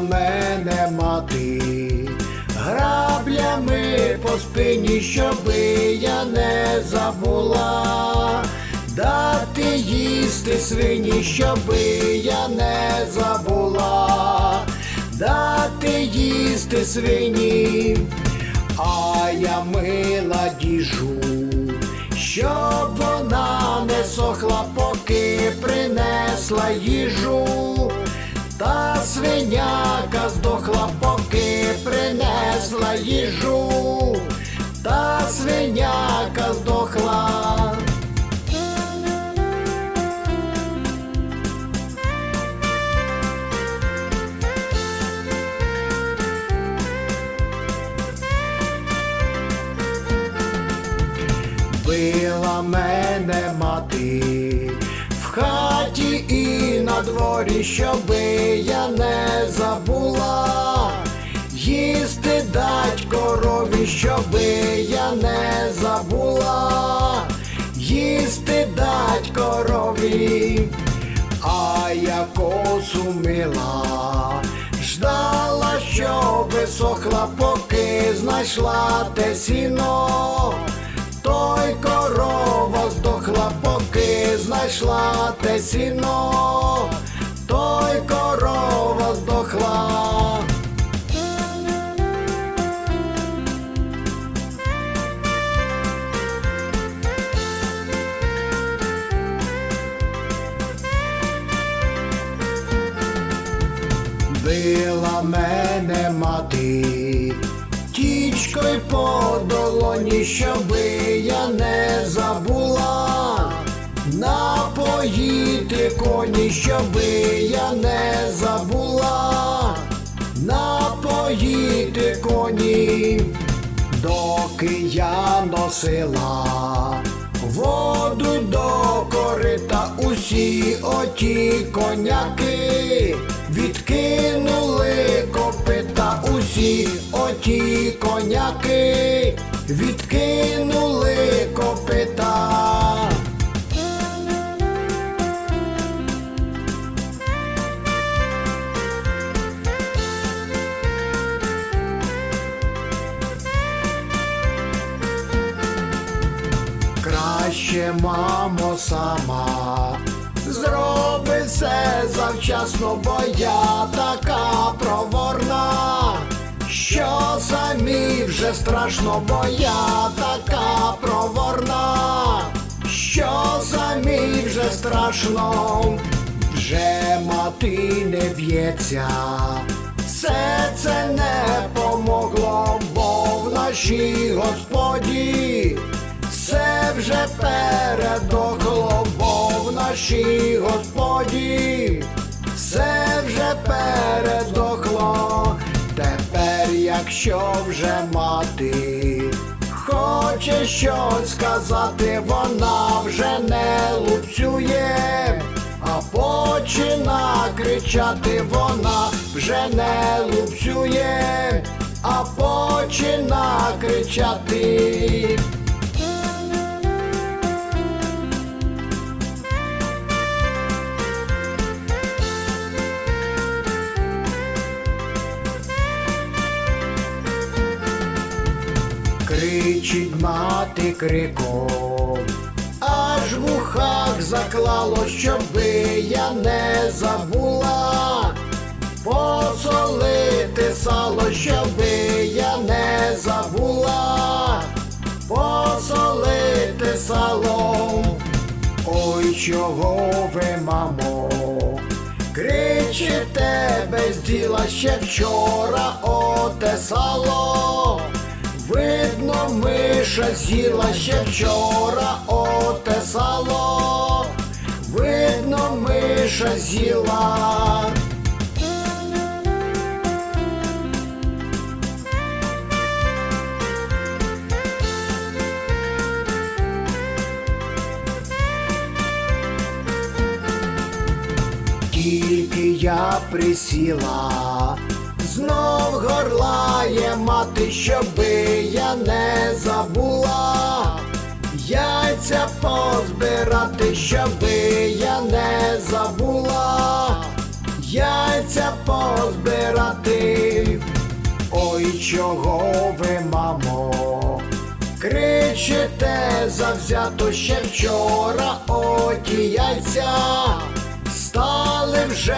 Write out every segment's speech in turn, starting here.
Мене мати, граблями по спині, щоби я не забула, дати їсти свині, щоби я не забула, дати їсти свині, а я мила діжу, щоб вона не сохла, поки принесла їжу. Та свиняка здохла, поки принесла їжу, та свиняка здохла. На дворі, щоби я не забула, їсти дать корові, щоби я не забула, їсти дать корові, а я косу мила, ждала, що висохла, поки знайшла те сіно. Той корова здохла, поки знайшла те сіно, той корова здохла. Била мене мати, тічкою по долоні, щоби я не забула, напоїти коні, щоби я не забула, напоїти коні, доки я носила воду до корита, усі оті коняки відкинули копита, усі оті коняки відкинули копита. Краще, мамо, сама. Зроби все завчасно, бо я така проворна, що самі вже страшно, бо я така проворна, що самі вже страшно, вже мати не б'ється. Все це не помогло, бо в нашій господі все вже бо в господі все вже передохло. Тепер, якщо вже мати хоче щось сказати, вона вже не лупцює, а почина кричати, вона вже не лупцює, а почина кричати. Кричить мати криком, аж в ухах заклало, щоби я не забула, посолити сало, щоби я не забула, посолити сало. Ой, чого ви, мамо, кричите без діла ще вчора оте сало. Миша з'їла ще вчора оте сало. Видно, миша з'їла. Тільки я присіла, знов горлає мати, щоби я не забула, яйця позбирати, щоби я не забула, яйця позбирати. Ой, чого ви, мамо, кричите завзято ще вчора, оті яйця. Стали вже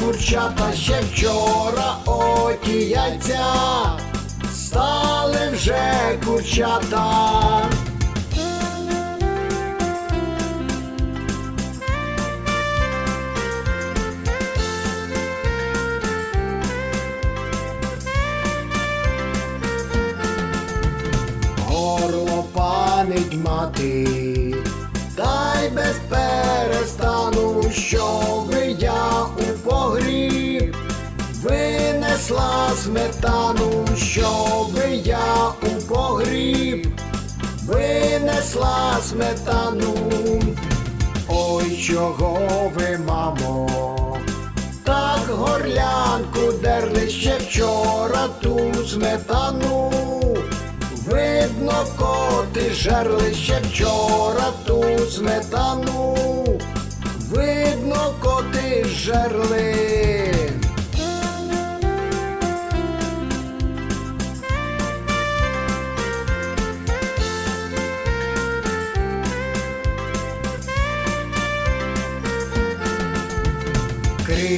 курчата ще вчора, оті яйця. Стали вже курчата. Сметану, щоби я у погріб винесла сметану. Ой, чого ви, мамо, так горлянку дерли ще вчора ту сметану. Видно, коти жерли ще вчора ту сметану. Видно, коти жерли.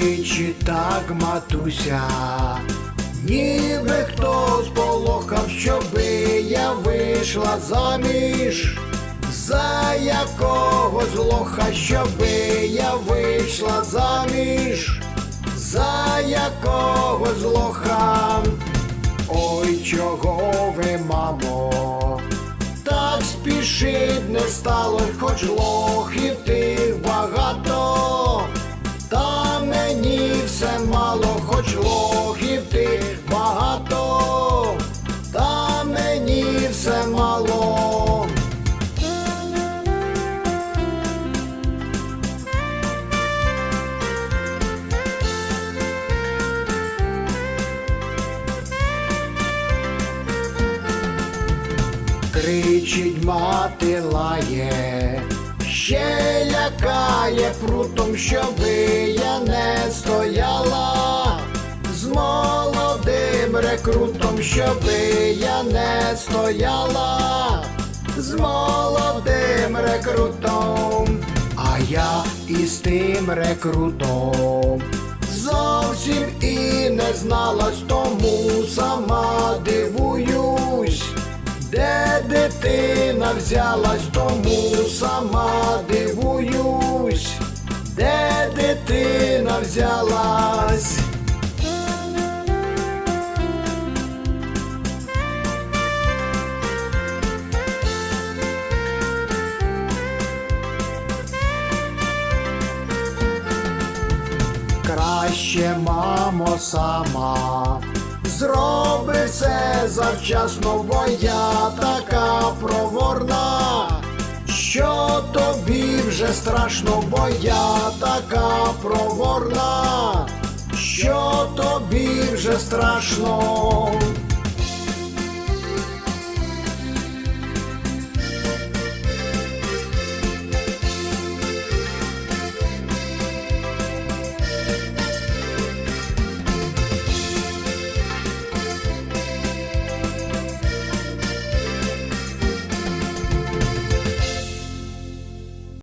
Кричить так матуся, ніби хтось полохав, щоби я вийшла заміж. За якогось лоха, щоби я вийшла заміж, за якогось лоха. Ой, чого ви, мамо, так спішить не стало, хоч тих багато. Кричить мати лає, ще лякає прутом, щоби я не стояла з молодим рекрутом, щоби я не стояла з молодим рекрутом, а я із тим рекрутом зовсім і не зналась, тому сама дивуюсь. Дитина взялась, тому сама дивуюсь, де дитина взялась. Краще, мамо, сама зроби все завчасно, бо я така проворна, що тобі вже страшно, бо я така проворна, що тобі вже страшно.